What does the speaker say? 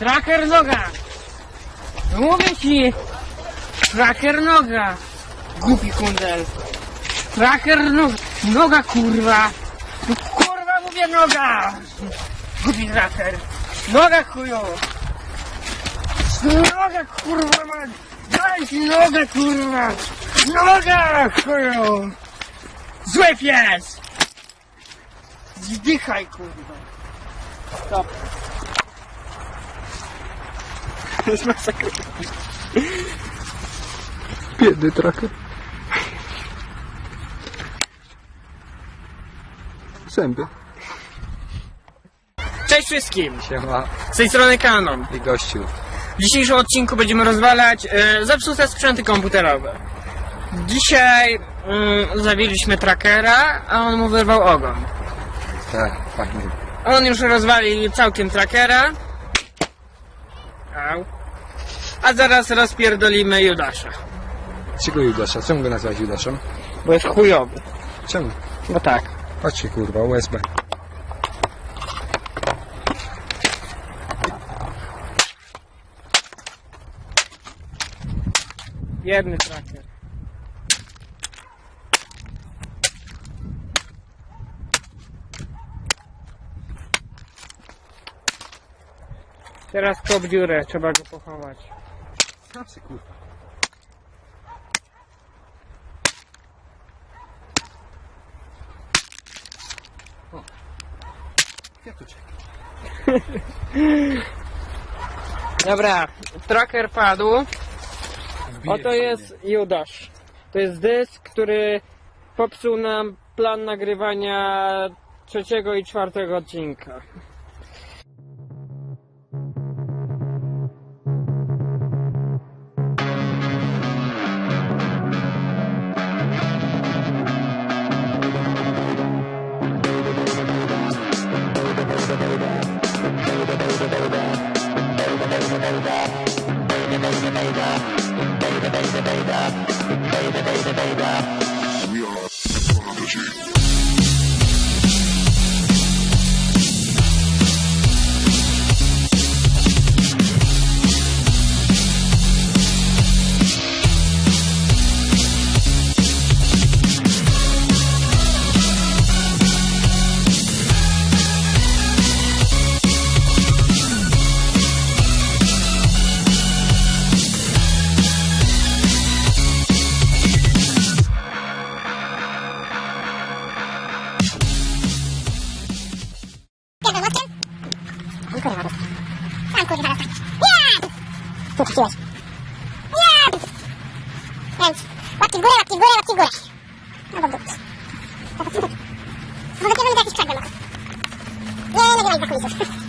Tracker noga! Mówię ci! Tracker noga! Głupi kundel! Tracker noga! Noga kurwa! No Kurwa mówię noga! Głupi tracker! Noga chuju! Noga kurwa man! Daj ci nogę kurwa! Noga chuju! Zły pies! Zdychaj kurwa! Stop. To jest masakra. Biedny tracker. Zęby. Cześć wszystkim! Siema Z tej strony Canon. i gościu. W dzisiejszym odcinku będziemy rozwalać e, zepsute sprzęty komputerowe. Dzisiaj zawieźliśmy trackera, a on mu wyrwał ogon. Tak, fajnie. On już rozwalił całkiem trackera. A zaraz rozpierdolimy Judasza. Czego Judasza? Czemu go nazwać Judaszem? Bo jest chujowy. Czemu? Bo tak. Chodźcie kurwa, USB. Jedny tracker. Teraz kop dziurę, trzeba go pochować. Znaczy kurwa. O. Kwiatuczek. Dobra, tracker padł. Oto jest Judasz. To jest dysk, który popsuł nam plan nagrywania trzeciego i czwartego odcinka. We are the prodigy. Kurwa. Tam kurwa dostać. Nie! Tu wróciłeś. Nie! Więc łapki w górę, łapki w górę, łapki w górę. No dobrze. Może cię będę jakiś krzak głęboko. Nie, nie, nie ma nic za kulisów.